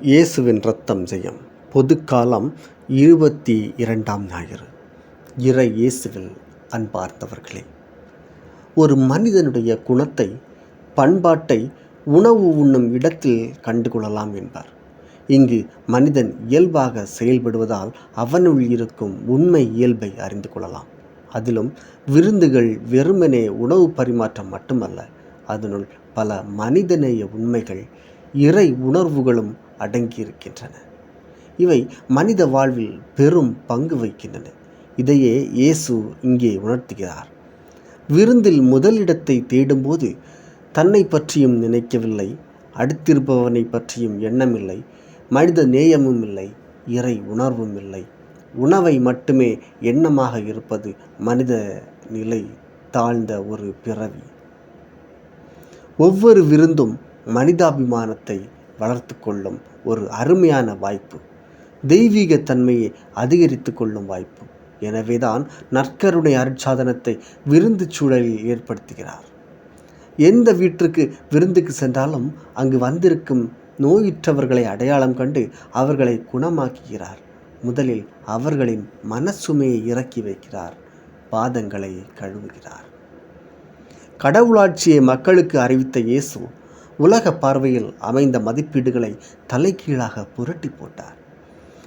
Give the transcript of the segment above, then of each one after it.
இயேசுவின் ரத்தம் ஜெயம். பொதுக்காலம் இருபத்தி இரண்டாம் ஞாயிறு. இறை இயேசுவில் அன்பார்ந்தவர்களே ஒரு மனிதனுடைய குணத்தை பண்பாட்டை உணவு உண்ணும் இடத்தில் கண்டுகொள்ளலாம் என்பார். இங்கு மனிதன் இயல்பாக செயல்படுவதால் அவனுள் இருக்கும் உண்மை இயல்பை அறிந்து கொள்ளலாம். அதிலும் விருந்துகள் வெறுமனே உணவு பரிமாற்றம் மட்டுமல்ல அதனுள் பல மனிதநேய உண்மைகள் இறை உணர்வுகளும் அடங்கியிருக்கின்றன. இவை மனித வாழ்வில் பெரும் பங்கு வகிக்கின்றன. இதையே இயேசு இங்கே உணர்த்துகிறார். விருந்தில் முதலிடத்தை தேடும்போது தன்னை பற்றியும் நினைக்கவில்லை அடுத்திருப்பவனை பற்றியும் எண்ணமில்லை மனித நேயமும் இல்லை இறை உணர்வும் இல்லை. உணவை மட்டுமே எண்ணமாக இருப்பது மனித நிலை தாழ்ந்த ஒரு பிறவி. ஒவ்வொரு விருந்தும் மனிதாபிமானத்தை வளர்த்து கொள்ளும் ஒரு அருமையான வாய்ப்பு. தெய்வீக தன்மையை அதிகரித்து கொள்ளும் வாய்ப்பு. எனவேதான் நற்கருணை அருட்சாதனத்தை விருந்து சூழலில் ஏற்படுத்துகிறார். எந்த வீட்டிற்கு விருந்துக்கு சென்றாலும் அங்கு வந்திருக்கும் நோயுற்றவர்களை அடையாளம் கண்டு அவர்களை குணமாக்குகிறார். முதலில் அவர்களின் மனசுமையை இறக்கி வைக்கிறார். பாதங்களை கழுவுகிறார். கடவுளாட்சியை மக்களுக்கு அறிவித்த இயேசு உலக பார்வையில் அமைந்த மதிப்பீடுகளை தலைகீழாக புரட்டி போட்டார்.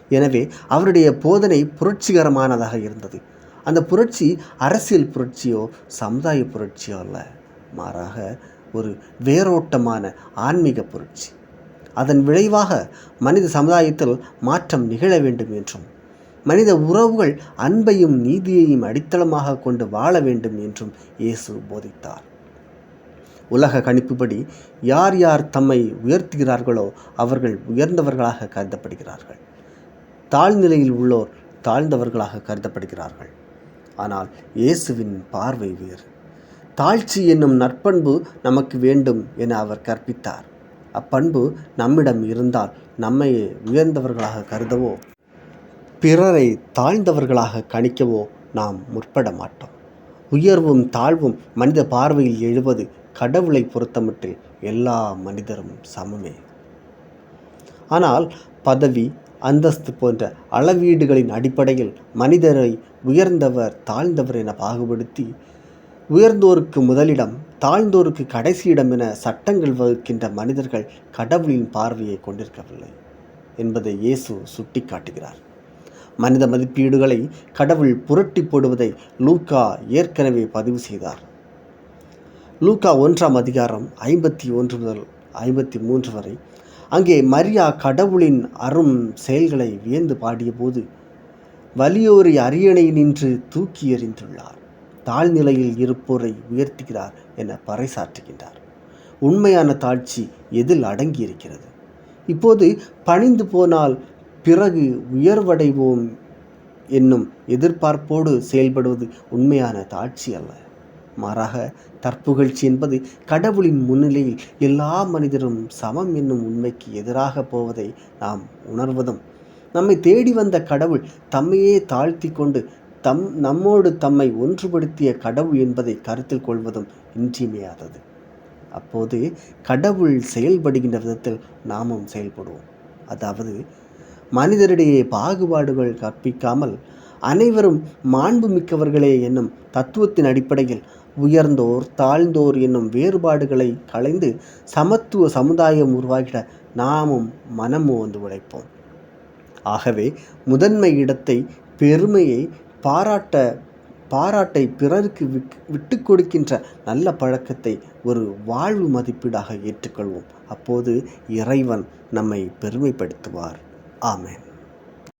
எனவே அவருடைய போதனை புரட்சிகரமானதாக இருந்தது. அந்த புரட்சி அரசியல் புரட்சியோ சமுதாய புரட்சியோ அல்ல. மாறாக ஒரு வேரோட்டமான ஆன்மீக புரட்சி. அதன் விளைவாக மனித சமுதாயத்தில் மாற்றம் நிகழ வேண்டும் என்றும் மனித உறவுகள் அன்பையும் நீதியையும் அடித்தளமாக கொண்டு வாழ வேண்டும் என்றும் இயேசு போதித்தார். உலக கணிப்புப்படி யார் யார் தம்மை உயர்த்துகிறார்களோ அவர்கள் உயர்ந்தவர்களாக கருதப்படுகிறார்கள். தாழ்நிலையில் உள்ளோர் தாழ்ந்தவர்களாக கருதப்படுகிறார்கள். ஆனால் இயேசுவின் பார்வை வேறு. தாழ்ச்சி என்னும் நற்பண்பு நமக்கு வேண்டும் என அவர் கற்பித்தார். அப்பண்பு நம்மிடம் இருந்தால் நம்மையே உயர்ந்தவர்களாக கருதவோ பிறரை தாழ்ந்தவர்களாக கணிக்கவோ நாம் முற்பட மாட்டோம். உயர்வும் தாழ்வும் மனித பார்வையில் எழுவது கடவுளை பொறுத்தமட்டில் எல்லா மனிதரும் சமமே. ஆனால் பதவி அந்தஸ்து போன்ற அளவீடுகளின் அடிப்படையில் மனிதரை உயர்ந்தவர் தாழ்ந்தவர் என பாகுபடுத்தி உயர்ந்தோருக்கு முதலிடம் தாழ்ந்தோருக்கு கடைசி இடம் என சட்டங்கள் வகுக்கின்ற மனிதர்கள் கடவுளின் பார்வையை கொண்டிருக்கவில்லை என்பதை இயேசு சுட்டிக்காட்டுகிறார். மனித மதிப்பீடுகளை கடவுள் புரட்டி போடுவதை லூக்கா ஏற்கனவே பதிவு செய்தார். லூக்கா ஒன்றாம் அதிகாரம் ஐம்பத்தி ஒன்று முதல் ஐம்பத்தி மூன்று வரை அங்கே மரியா கடவுளின் அரும் செயல்களை வியந்து பாடியபோது வலியோரை அரியணை நின்று தூக்கி எறிந்துள்ளார். தாழ்நிலையில் இருப்போரை உயர்த்துகிறார் என பறைசாற்றுகின்றார். உண்மையான தாழ்ச்சி எதில் அடங்கியிருக்கிறது? இப்போது பணிந்து போனால் பிறகு உயர்வடைவோம் என்னும் எதிர்பார்ப்போடு செயல்படுவது உண்மையான தாட்சி அல்ல. மாறாக தற்புகழ்ச்சி என்பது கடவுளின் முன்னிலையில் எல்லா மனிதரும் சமம் என்னும் உண்மைக்கு எதிராக போவதை நாம் உணர்வதும் நம்மை தேடி வந்த கடவுள் தம்மையே தாழ்த்தி கொண்டு தம் நம்மோடு தம்மை ஒன்றுபடுத்திய கடவுள் என்பதை கருத்தில் கொள்வதும் இன்றியமையாதது. அப்போது கடவுள் செயல்படுகின்ற விதத்தில் நாமும் செயல்படுவோம். அதாவது மனிதரிடையே பாகுபாடுகள் கற்பிக்காமல் அனைவரும் மாண்பு மிக்கவர்களே என்னும் தத்துவத்தின் அடிப்படையில் உயர்ந்தோர் தாழ்ந்தோர் என்னும் வேறுபாடுகளை களைந்து சமத்துவ சமுதாயம் உருவாகிட நாமும் மனம் வந்து உழைப்போம். ஆகவே முதன்மை இடத்தை பெருமையை பாராட்ட பாராட்டை பிறருக்கு விட்டு கொடுக்கின்ற நல்ல பழக்கத்தை ஒரு வாழ்வு மதிப்பீடாக ஏற்றுக்கொள்வோம். அப்போது இறைவன் நம்மை பெருமைப்படுத்துவார். ஆமேன்.